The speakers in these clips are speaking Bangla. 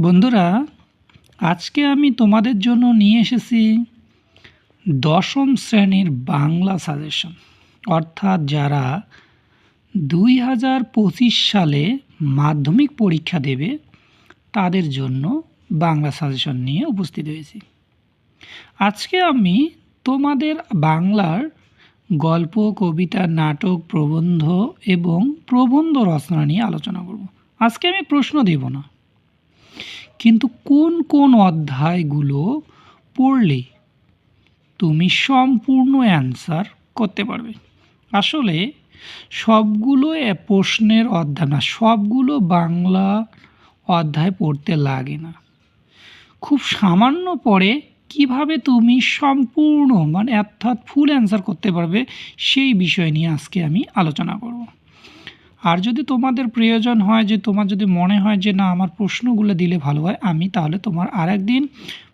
বন্ধুরা, আজকে আমি তোমাদের জন্য নিয়ে এসেছি দশম শ্রেণির বাংলা সাজেশন অর্থাৎ যারা দুই হাজার পঁচিশ সালে মাধ্যমিক পরীক্ষা দেবে, তাদের জন্য বাংলা সাজেশন নিয়ে উপস্থিত হয়েছি। আজকে আমি তোমাদের বাংলার গল্প, কবিতা, নাটক, প্রবন্ধ এবং প্রবন্ধ রচনা নিয়ে আলোচনা করব। আজকে আমি প্রশ্ন দেব না। কিন্তু কোন কোন অধ্যায়গুলো পড়লে তুমি সম্পূর্ণ অ্যান্সার করতে পারবে? আসলে সবগুলো প্রশ্নের অধ্যায় না, সবগুলো বাংলা অধ্যায় পড়তে লাগে না। খুব সামান্য পড়ে কীভাবে তুমি সম্পূর্ণ মানে অর্থাৎ ফুল অ্যান্সার করতে পারবে সেই বিষয় নিয়ে আজকে আমি আলোচনা করব। আর যদি তোমাদের প্রয়োজন হয় যে, তোমার যদি মনে হয় যে, না, আমার প্রশ্নগুলো দিলে ভালো হয়, আমি তাহলে তোমার আর একদিন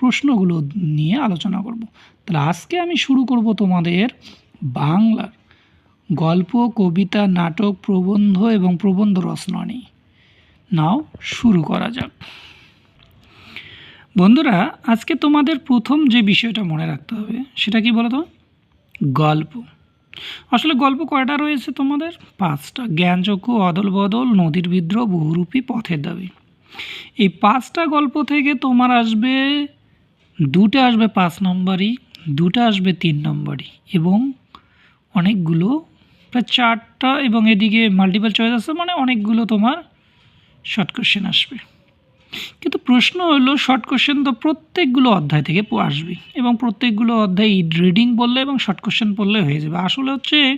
প্রশ্নগুলো নিয়ে আলোচনা করব। তাহলে আজকে আমি শুরু করব তোমাদের বাংলার গল্প, কবিতা, নাটক, প্রবন্ধ এবং প্রবন্ধ রচনা নিয়ে। নাও, শুরু করা যাক। বন্ধুরা, আজকে তোমাদের প্রথম যে বিষয়টা মনে রাখতে হবে, সেটা কি বলো তো গল্প। আসলে গল্প কয়টা রয়েছে তোমাদের? পাঁচটা। জ্ঞানচক্ষু অদল বদল, নদীর বিদ্রোহ, বহুরূপী পথের দাবি। এই পাঁচটা গল্প থেকে তোমার আসবে, দুটো আসবে পাঁচ নম্বরই, দুটো আসবে তিন নম্বরই এবং অনেকগুলো, প্রায় চারটা এবং এদিকে মাল্টিপল চয়েস আছে মানে অনেকগুলো তোমার শর্ট কোশ্চেন আসবে। কিন্তু প্রশ্ন হলো শর্ট কোশ্চেন তো প্রত্যেকগুলো অধ্যায় থেকে আসবে এবং প্রত্যেকগুলো অধ্যায় রিডিং পড়লে এবং শর্ট কোশ্চেন পড়লে হয়ে যাবে। আসলে হচ্ছে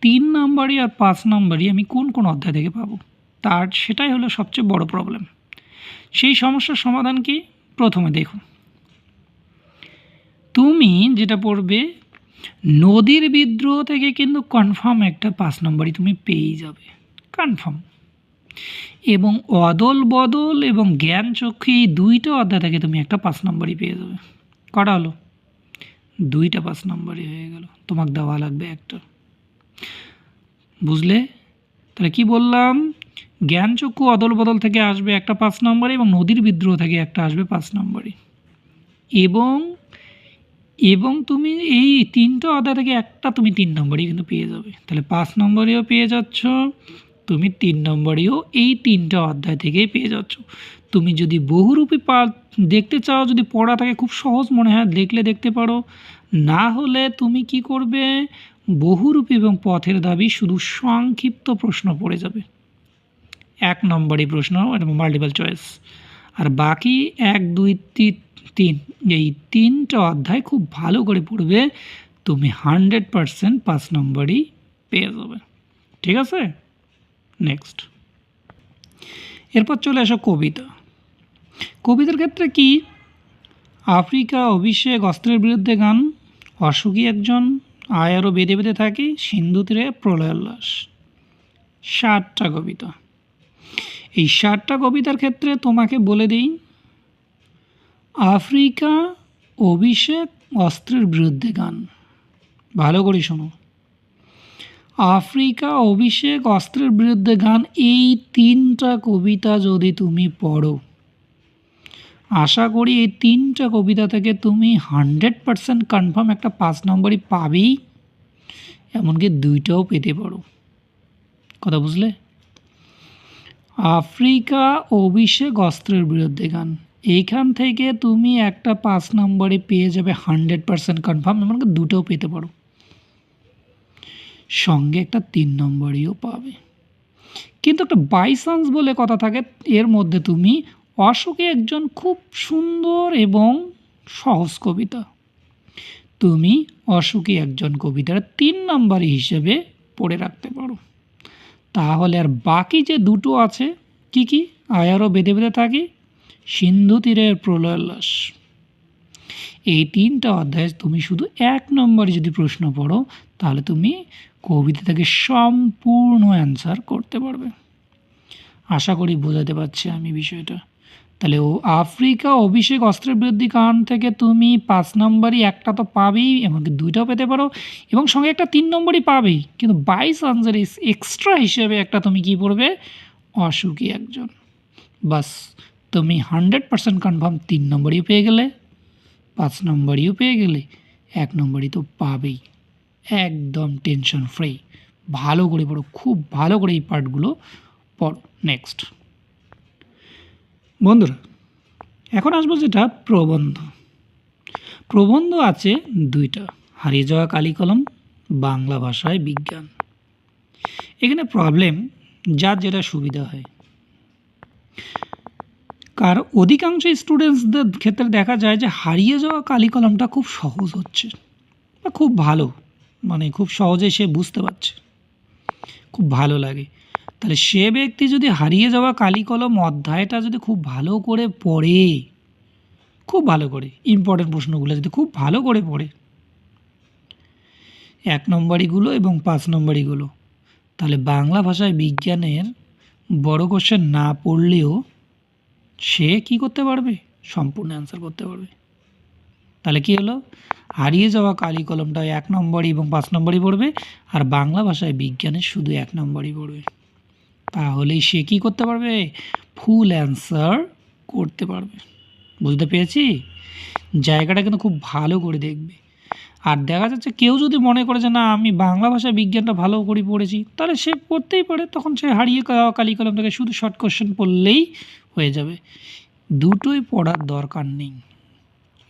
তিন নাম্বারই আর পাঁচ নাম্বারই আমি কোন কোন অধ্যায় থেকে পাবো? তার সেটাই হলো সবচেয়ে বড় প্রবলেম সেই সমস্যার সমাধান কি? প্রথমে দেখুন। তুমি যেটা পড়বে, নদীর বিদ্রোহ থেকে কিন্তু কনফার্ম একটা পাঁচ নম্বরই তুমি পেয়েই যাবে। কনফার্ম এবং অদল বদল এবং জ্ঞান চক্ষু, এই দুইটা অধ্যায় থেকে তুমি একটা পাঁচ নম্বরই পেয়ে যাবে। কটা হলো? দুইটা পাঁচ নম্বরই হয়ে গেল। তোমাকে দেওয়া লাগবে একটা। বুঝলে? তাহলে কি বললাম? জ্ঞান চক্ষু অদল বদল থেকে আসবে একটা পাঁচ নম্বরে এবং নদীর বিদ্রোহ থেকে একটা আসবে পাঁচ নম্বরে এবং এবং তুমি এই তিনটা অধ্যায় থেকে একটা তুমি তিন নম্বরই কিন্তু পেয়ে যাবে। তাহলে পাঁচ নম্বরেও পেয়ে যাচ্ছ তুমি তিন নম্বরেও এই তিনটা অধ্যায় থেকেই পেয়ে যাচ্ছ। তুমি যদি বহুরূপী পা দেখতে চাও, যদি পড়া থাকে, খুব সহজ মনে হয়, দেখলে দেখতে পারো। না হলে তুমি কি করবে? বহুরূপী এবং পথের দাবি শুধু সংক্ষিপ্ত প্রশ্ন পড়ে যাবে। এক নম্বরই প্রশ্ন এটা মাল্টিপল চয়েস আর বাকি এক, দুই তিন, এই তিনটা অধ্যায় খুব ভালো করে পড়বে, তুমি হান্ড্রেড পারসেন্ট পাঁচ নম্বরই পেয়ে যাবে। ঠিক আছে? নেক্সট এরপর চলে আসো কবিতা। কবিতার ক্ষেত্রে কি? আফ্রিকা অভিষেক অস্ত্রের বিরুদ্ধে গান, অসুখী একজন, আয় আরও বেঁধে বেঁধে থাকে, সিন্ধু তীরে প্রলয় উল্লাস ষাটটা কবিতা। এই ষাটটা কবিতার ক্ষেত্রে তোমাকে বলে দিই, আফ্রিকা অভিষেক অস্ত্রের বিরুদ্ধে গান। ভালো করে শোনো। আফ্রিকা অভিষেক অস্ত্রের বিরুদ্ধে গান, এই তিনটা কবিতা যদি তুমি পড়ো। আশা করি এই তিনটা কবিতা থেকে তুমি হান্ড্রেড পারসেন্ট কনফার্ম একটা পাঁচ নম্বরই পাবেই, এমনকি দুইটাও পেতে পারো। কথা বুঝলে? আফ্রিকা অভিষেক অস্ত্রের বিরুদ্ধে গান, এইখান থেকে তুমি একটা পাঁচ নম্বরে পেয়ে যাবে হান্ড্রেড পারসেন্ট কনফার্ম, এমনকি দুটোও পেতে পারো। সঙ্গে একটা তিন নম্বরইও পাবে। কিন্তু একটা বাই চান্স বলে কথা থাকে, এর মধ্যে তুমি অশোকে একজন খুব সুন্দর এবং সহজ কবিতা। তুমি অশোকে একজন কবিতার তিন নম্বরই হিসেবে পড়ে রাখতে পারো। তাহলে আর বাকি যে দুটো আছে, কি কি? আয়ারও বেঁধে বেঁধে থাকি, সিন্ধু তীরের প্রলয় উল্লাস এই তিনটা অধ্যায় তুমি শুধু এক নম্বরে যদি প্রশ্ন পড়ো, তাহলে তুমি কবিতা থেকে সম্পূর্ণ অ্যান্সার করতে পারবে। আশা করি বোঝাতে পারছি আমি বিষয়টা। তাহলে ও আফ্রিকা অভিষেক অস্ত্রের বিরোধী কারণ থেকে তুমি পাঁচ নম্বরই একটা তো পাবেই, এমনকি দুইটাও পেতে পারো, এবং সঙ্গে একটা তিন নম্বরই পাবেই। কিন্তু বাইশ আনসার এক্সট্রা হিসেবে একটা তুমি কি পড়বে? অসুখী একজন। বাস, তুমি হান্ড্রেড পার্সেন্ট কনফার্ম তিন নম্বরই পেয়ে গেলে। পাঁচ নম্বরইও পেয়ে গেলে এক নম্বরই তো পাবেই। একদম টেনশন ফ্রি ভালো করে পড়ো, খুব ভালো করে এই পার্টগুলো পড়ো। নেক্সট বন্ধুরা, এখন আসব যেটা প্রবন্ধ। প্রবন্ধ আছে দুইটা, হারিয়ে যাওয়া কালি কলম বাংলা ভাষায় বিজ্ঞান। এখানে প্রবলেম যার যেটা সুবিধা হয়। কার অধিকাংশ স্টুডেন্টসদের ক্ষেত্রে দেখা যায় যে হারিয়ে যাওয়া কালি কলমটা খুব সহজ হচ্ছে বা খুব ভালো মানে খুব সহজে সে বুঝতে পারছে। খুব ভালো লাগে। তাহলে সে ব্যক্তি যদি হারিয়ে যাওয়া কালি কলম অধ্যায়টা যদি খুব ভালো করে পড়ে, খুব ভালো করে ইম্পর্টেন্ট প্রশ্নগুলো যদি খুব ভালো করে পড়ে, এক নম্বরিগুলো এবং পাঁচ নম্বরিগুলো তাহলে বাংলা ভাষায় বিজ্ঞানের বড় কোশ্চেন না পড়লেও সে কি করতে পারবে? সম্পূর্ণ অ্যান্সার করতে পারবে। তাহলে কি হলো? হারিয়ে যাওয়া কালি কলমটা এক নম্বরই এবং পাঁচ নম্বরই পড়বে আর বাংলা ভাষায় বিজ্ঞানে শুধু এক নম্বরই পড়বে। তাহলেই সে কি করতে পারবে? ফুল অ্যান্সার করতে পারবে। বুঝতে পেরেছি? জায়গাটা কিন্তু খুব ভালো করে দেখবে। আর দেখা যাচ্ছে কেউ যদি মনে করে যে, না, আমি বাংলা ভাষা বিজ্ঞানটা ভালো করে পড়েছি, তাহলে সে পড়তেই পারে। তখন সে হারিয়ে কালি কলম থেকে শুধু শর্ট কোশ্চেন পড়লেই হয়ে যাবে। দুটোই পড়ার দরকার নেই।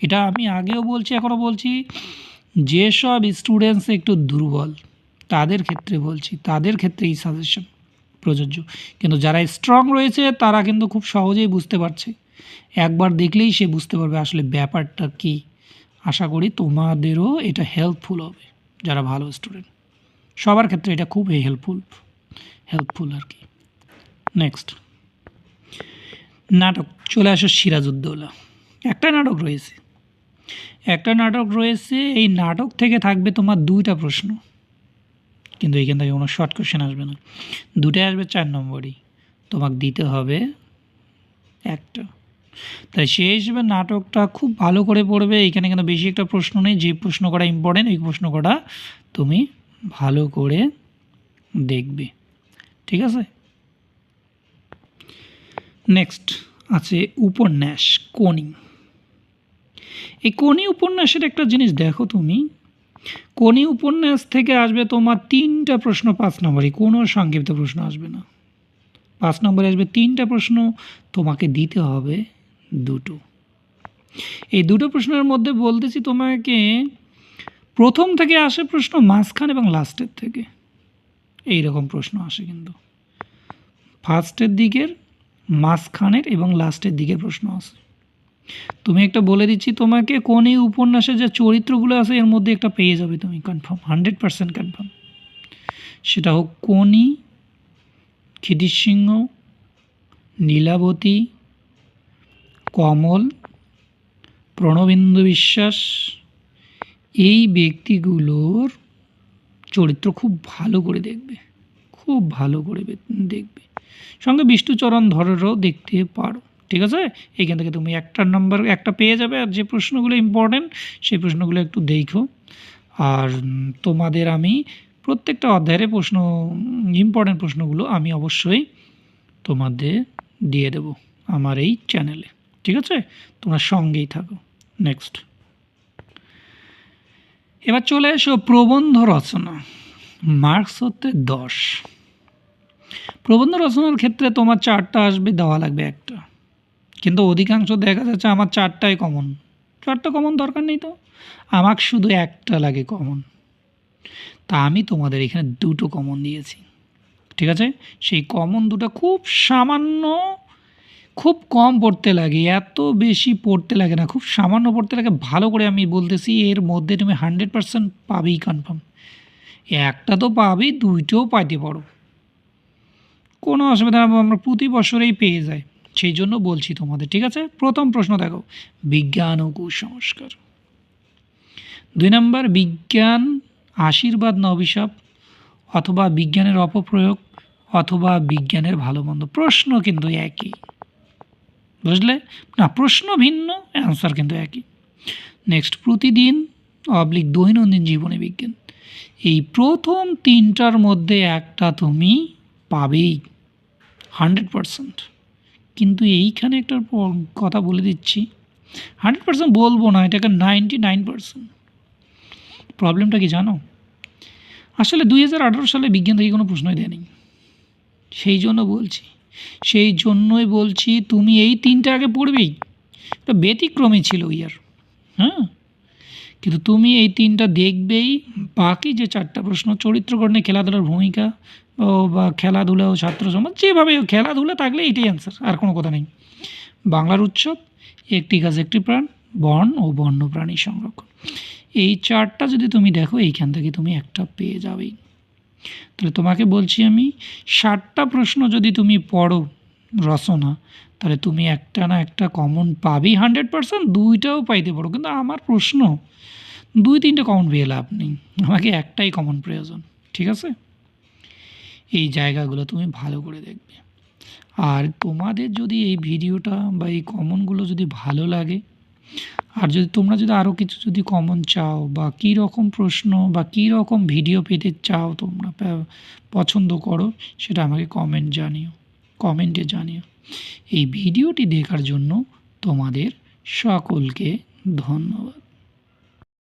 এটা আমি আগেও বলছি, এখনও বলছি, যেসব স্টুডেন্টস একটু দুর্বল, তাদের ক্ষেত্রে বলছি, তাদের ক্ষেত্রে এই সাজেশন প্রযোজ্য। কিন্তু যারা স্ট্রং রয়েছে, তারা কিন্তু খুব সহজেই বুঝতে পারছে। একবার দেখলেই সে বুঝতে পারবে আসলে ব্যাপারটা কী। আশা করি তোমাদেরও এটা হেল্পফুল হবে, যারা ভালো স্টুডেন্ট সবার ক্ষেত্রে এটা খুব হেল্পফুল হেল্পফুল আর কি। নেক্সট নাটক, চলে আসো সিরাজউদ্দৌলা। একটা নাটক রয়েছে। একটা নাটক রয়েছে, এই নাটক থেকে থাকবে তোমার দুইটা প্রশ্ন। কিন্তু এইখান থেকে কোনো শর্ট কোশ্চেন আসবে না। দুটাই আসবে চার নম্বরই। তোমাকে দিতে হবে একটা। তাই সে হিসেবে নাটকটা খুব ভালো করে পড়বে। এখানে কিন্তু বেশি একটা প্রশ্ন নেই। যে প্রশ্ন করা ইম্পর্টেন্ট এই প্রশ্ন করা তুমি ভালো করে দেখবে। ঠিক আছে? নেক্সট আছে উপন্যাস কোনি এই কোনি উপন্যাসের একটা জিনিস দেখো তুমি। কোনি উপন্যাস থেকে আসবে তোমার তিনটা প্রশ্ন পাঁচ নম্বরে, কোনো সংক্ষিপ্ত প্রশ্ন আসবে না। পাঁচ নম্বরে আসবে তিনটা প্রশ্ন, তোমাকে দিতে হবে দুটো। এই দুটো প্রশ্নের মধ্যে বলতেছি তোমাকে, প্রথম থেকে আসে প্রশ্ন মাঝখান এবং লাস্টের থেকে। এই রকম প্রশ্ন আসে কিন্তু। ফার্স্টের দিকের মাঝখানের এবং লাস্টের দিকে প্রশ্ন আসে তুমি একটা বলে দিচ্ছি, তোমাকে কোন এই উপন্যাসে যে চরিত্রগুলো আছে, এর মধ্যে একটা পেয়ে যাবে তুমি কনফার্ম হান্ড্রেড পারসেন্ট কনফার্ম সেটা হোক কোনি ক্ষিতির সিংহ, নীলাবতী, কমল, প্রণবেন্দু বিশ্বাস, এই ব্যক্তিগুলোর চরিত্র খুব ভালো করে দেখবে, খুব ভালো করে দেখবে। সঙ্গে বিষ্ণুচরণ ধরেরও দেখতে পারো। ঠিক আছে? এইখান থেকে তুমি একটা নাম্বার একটা পেয়ে যাবে আর যে প্রশ্নগুলো ইম্পর্টেন্ট সেই প্রশ্নগুলো একটু দেখো। আর তোমাদের আমি প্রত্যেকটা অধ্যায়ের প্রশ্ন ইম্পর্টেন্ট প্রশ্নগুলো আমি অবশ্যই তোমাদের দিয়ে দেব আমার এই চ্যানেলে ঠিক আছে? তোমরা সঙ্গেই থাকো। নেক্সট এবার চলে এসো প্রবন্ধ রচনা। মার্কস হতে দশ। প্রবন্ধ রচনার ক্ষেত্রে তোমার চারটা আসবে, দেওয়া লাগবে একটা। কিন্তু অধিকাংশ দেখা যাচ্ছে আমার চারটাই কমন চারটা কমন দরকার নেই তো। আমার শুধু একটা লাগে কমন তা আমি তোমাদের এখানে দুটো কমন দিয়েছি। ঠিক আছে? সেই কমন দুটো খুব সামান্য, খুব কম পড়তে লাগে। এত বেশি পড়তে লাগে না। খুব সামান্য পড়তে লাগে। ভালো করে আমি বলতেছি, এর মধ্যে তুমি হান্ড্রেড পারসেন্ট পাবেই কনফার্ম একটা তো পাবেই দুইটাও পাইতে পারো। কোনো অসুবিধা আমরা প্রতি বছরেই পেয়ে যাই। সেই জন্য বলছি তোমাদের, ঠিক আছে? প্রথম প্রশ্ন দেখো। বিজ্ঞান ও কুসংস্কার। দুই নম্বর, বিজ্ঞান আশীর্বাদ না অভিশাপ? অথবা বিজ্ঞানের অপপ্রয়োগ? অথবা বিজ্ঞানের ভালো মন্দ? প্রশ্ন কিন্তু একই। বুঝলে? না, প্রশ্ন ভিন্ন অ্যান্সার কিন্তু একই। নেক্সট প্রতিদিন অবলিক দৈনন্দিন জীবনে বিজ্ঞান। এই প্রথম তিনটার মধ্যে একটা তুমি পাবেই। Hundred percent. কিন্তু এইখানে একটা কথা বলে দিচ্ছি, হান্ড্রেড পার্সেন্ট বলব না, এটাকে নাইনটি নাইন পার্সেন্ট। প্রবলেমটা কি জানো? আসলে দুই হাজার আঠারো সালে বিজ্ঞান থেকে কোনো প্রশ্নই দেয়নি। সেই জন্য বলছি, সেই জন্যই বলছি, তুমি এই তিনটা আগে পড়বেই। এটা ব্যতিক্রমী ছিল ইয়ার। হ্যাঁ? কিন্তু তুমি এই তিনটা দেখবেই। বাকি যে চারটা প্রশ্ন চরিত্রকরণে খেলাধুলার ভূমিকা, ও বা খেলাধুলা ও ছাত্র সমাজ যেভাবে খেলাধুলা থাকলে এটাই অ্যান্সার আর কোনো কথা নেই। বাংলার উৎসব, একটি গাছ, একটি প্রাণ, বন ও বন্য প্রাণী সংরক্ষণ। এই চারটা যদি তুমি দেখো, এইখান থেকে তুমি একটা পেয়ে যাবেই। তাহলে তোমাকে বলছি আমি, ষাটটা প্রশ্ন যদি তুমি পড়ো রচনা তাহলে তুমি একটা না একটা কমন পাবি হান্ড্রেড পার্সেন্ট দুইটাও পাইতে পারো। কিন্তু আমার প্রশ্ন, দুই তিনটে কমন পেয়ে লাভ নেই। আমাকে একটাই কমন প্রয়োজন, ঠিক আছে? এই জায়গাগুলো তুমি ভালো করে দেখবে। আর তোমাদের যদি এই ভিডিওটা বা এই কমনগুলো যদি ভালো লাগে, আর যদি তোমরা যদি আরও কিছু যদি কমন চাও, বা কী রকম প্রশ্ন, বা কী রকম ভিডিও পেতে চাও তোমরা পছন্দ করো, সেটা আমাকে কমেন্ট জানিও। কমেন্টে জানিও। এই ভিডিওটি দেখার জন্য তোমাদের সকলকে ধন্যবাদ।